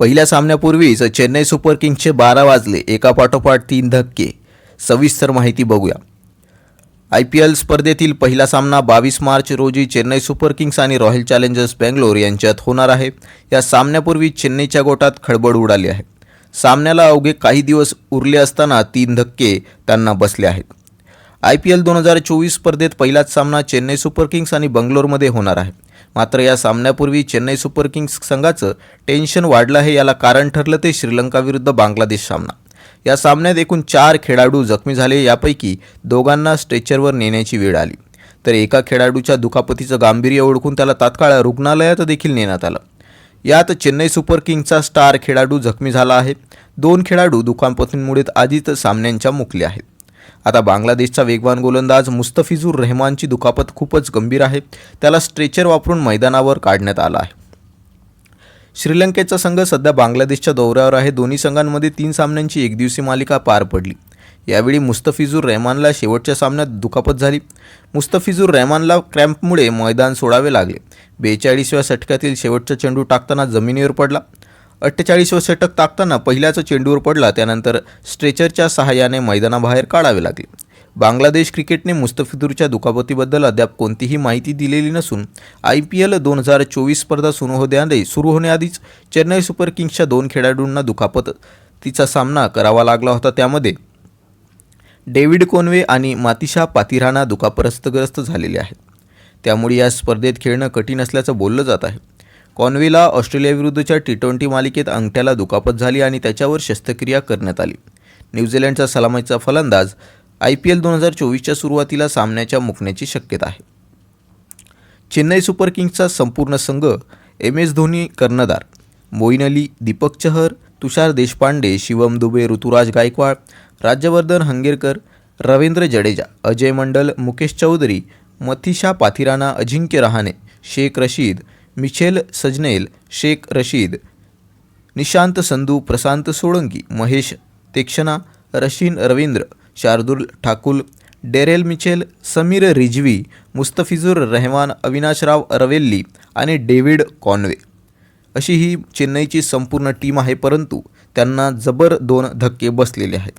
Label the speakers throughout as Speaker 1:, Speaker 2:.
Speaker 1: पहिल्या सामन्यापूर्वीच चेन्नई सुपर किंग्सचे बारा वाजले एकापाठोपाठ तीन धक्के. सविस्तर माहिती बघूया. आय पी एल स्पर्धेतील पहिला सामना बावीस मार्च रोजी चेन्नई सुपर किंग्स आणि रॉयल चॅलेंजर्स बँगलोर यांच्यात होणार आहे. या सामन्यापूर्वी चेन्नईच्या गोटात खळबळ उडाली आहे. सामन्याला अवघे काही दिवस उरले असताना तीन धक्के त्यांना बसले आहेत. आय पी एल दोन हजार चोवीस स्पर्धेत पहिलाच सामना चेन्नई सुपर किंग्स आणि बंगलोरमध्ये होणार आहे. मात्र या सामन्यापूर्वी चेन्नई सुपर किंग्स संघाचं टेन्शन वाढलं आहे याला कारण ठरलं ते श्रीलंका विरुद्ध बांगलादेश सामना. या सामन्यात एकूण चार खेळाडू जखमी झाले यापैकी दोघांना स्ट्रेचरवर नेण्याची वेळ आली. तर एका खेळाडूच्या दुखापतीचं गांभीर्य ओळखून त्याला तात्काळ रुग्णालयात देखील नेण्यात आलं. यात चेन्नई सुपर किंग्सचा स्टार खेळाडू जखमी झाला आहे. दोन खेळाडू दुखापतींमुळे आधीच सामन्यांच्या मुकले आहेत. आता बांगलादेशचा वेगवान गोलंदाज मुस्तफिजूर रहमानची दुखापत खूपच गंभीर आहे. त्याला स्ट्रेचर वापरून मैदानावर काढण्यात आला आहे. श्रीलंकेचा संघ सध्या बांगलादेशच्या दौऱ्यावर आहे. दोन्ही संघांमध्ये तीन सामन्यांची एकदिवसीय मालिका पार पडली. यावेळी मुस्तफिजूर रहमानला शेवटच्या सामन्यात दुखापत झाली. मुस्तफिजूर रहमानला क्रॅम्पमुळे मैदान सोडावे लागले. बेचाळीसव्या षटकातील शेवटचा चेंडू टाकताना जमिनीवर पडला. अठ्ठेचाळीसवं षटक टाकताना पहिल्याच चेंडूवर पडला त्यानंतर स्ट्रेचरच्या सहाय्याने मैदानाबाहेर काढावे लागले. बांगलादेश क्रिकेटने मुस्तफिदूरच्या दुखापतीबद्दल अद्याप कोणतीही माहिती दिलेली नसून आय पी एल दोन हजार चोवीस स्पर्धा सुरू होण्याआधी सुरू होण्याआधीच चेन्नई सुपर किंग्सच्या दोन खेळाडूंना दुखापत तिचा सामना करावा लागला होता. त्यामध्ये डेव्हिड कोनवे आणि मातिशा पातिराना दुखापरस्तग्रस्त झालेले आहेत. त्यामुळे या स्पर्धेत खेळणं कठीण असल्याचं बोललं जात आहे. कॉन्वेला ऑस्ट्रेलियाविरुद्धच्या टी ट्वेंटी मालिकेत अंगठ्याला दुखापत झाली आणि त्याच्यावर शस्त्रक्रिया करण्यात आली. न्यूझीलंडचा सलामीचा फलंदाज आय पी एल दोन हजार चोवीसच्या सुरुवातीला सामन्याच्या मुकण्याची शक्यता आहे. चेन्नई सुपर किंग्सचा संपूर्ण संघ एम एस धोनी कर्णधार Moeen Ali Deepak Chahar Tushar Deshpande Shivam Dube Ruturaj Gaikwad Rajvardhan Hangargekar Ravindra Jadeja Ajay Mandal Mukesh Choudhary Matheesha Pathirana Ajinkya Rahane Shaikh Rasheed Mitchell Santner Shaikh Rasheed Nishant Sindhu Prashant Solanki Mahesh Theekshana Rachin Ravindra Shardul Thakur Daryl Mitchell Sameer Rizvi Mustafizur Rahman Avinash Rao Aravelli आणि David Conway. अशी ही चेन्नईची संपूर्ण team आहे परंतु त्यांना जबर दोन धक्के बसलेले आहेत.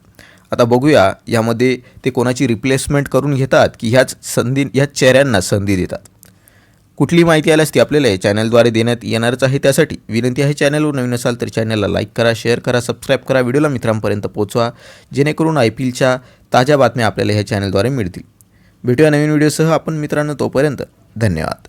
Speaker 1: आता बघूया यामध्ये ते कोणाची रिप्लेसमेंट करून घेतात की ह्याच संधी ह्याच चेहऱ्यांना संधी देतात. कुठली माहिती आल्यास ती आपल्याला या चॅनलद्वारे देण्यात येणारच आहे त्यासाठी. विनंती आहे चॅनलवर नवीन असाल तर चॅनलला लाईक करा शेअर करा सबस्क्राईब करा. व्हिडिओला मित्रांपर्यंत पोहोचवा. जेणेकरून आय पी एलच्या ताज्या बातम्या आपल्याला ह्या चॅनलद्वारे मिळतील. भेटूया नवीन व्हिडिओसह आपण मित्रांनो तोपर्यंत धन्यवाद.